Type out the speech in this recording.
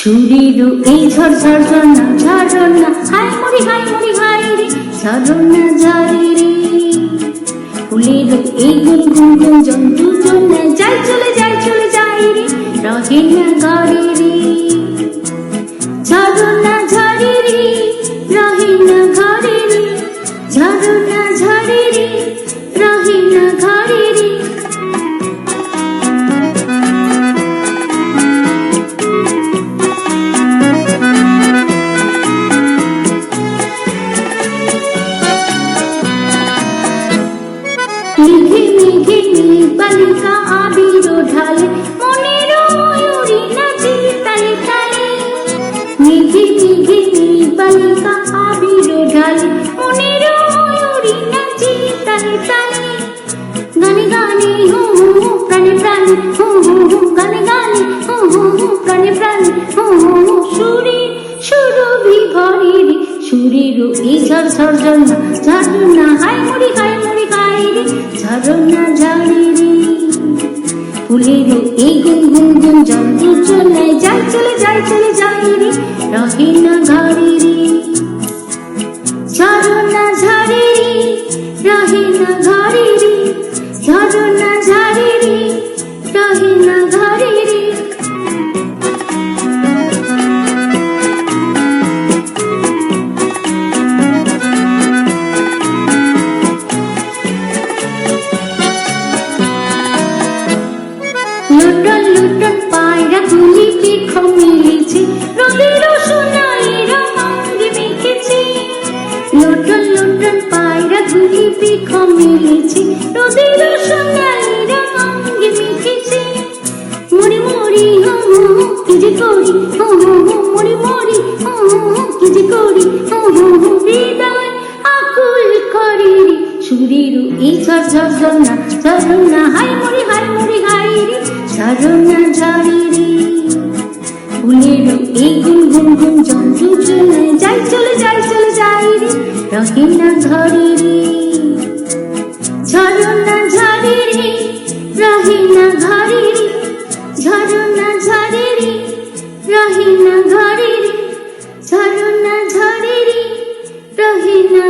সুরেরও এই ঝড় ঝড় ঝর্ণা ঝর্ণা হাই মরি হাই মরি হাই রে ঝর্ণা ঝরি রে। ফুলেরও এই গুন গুন গুন মেঘে মেঘে নীল বালিকা আবির ঢালে মনের ময়ূরী নাচে তালে তালে মেঘে মেঘে নীল বালিকা আবির ঢালে মনের ময়ূরী নাচে তালে তালে গানে গানে হো হো প্রাণে প্রাণে হো হো হো গানে গানে হো হো হো প্রাণে প্রাণে হো হো হো সুরে সুরভি ঘরে সুরেরও এই ঝড় ঝড় ঝর্ণা ঝর্ণা হাই মুড়ি হাই মুড়ি হাই রে ঝর্ণা ঝরে রে ফুলেরও এই গুন গুন গুন যন্ত্র চলে যাই চলে যাই চলে যাই রে রহে না ঘরে রে ঝর্ণা ঝরে রহে না ঘরে রে ঝর্ণা লুটন লুটন পায়রা গুলি বৃক্ষ মিলেছে রোদের সোনালিরা অঙ্গে মেখেছে। লুটন লুটন পায়রা গুলি বৃক্ষ মিলেছে রোদের সোনালিরা অঙ্গে মেখেছে। মরি মরি হো হো কি যে করি? হো হো হো মরি মরি হো হো কি যে করি? হো হো হো হৃদয় আকুল করে রে। এই ঝড় ঝড় ঝর্ণা ঝর্ণা হাই মরি হাই মরি হাই তারা ঝাড়ি ফুলের এই গুন গুন গুন যন্ত্র চলে যাই চলে যাই চলে যাই রে, রহে না ধরে রে ঝড় না ঝরে রে রহে না ঘরে রে ঝড় না ঝরে রে রহে না ঘরে রে ঝড় না ঝরে রে রহে না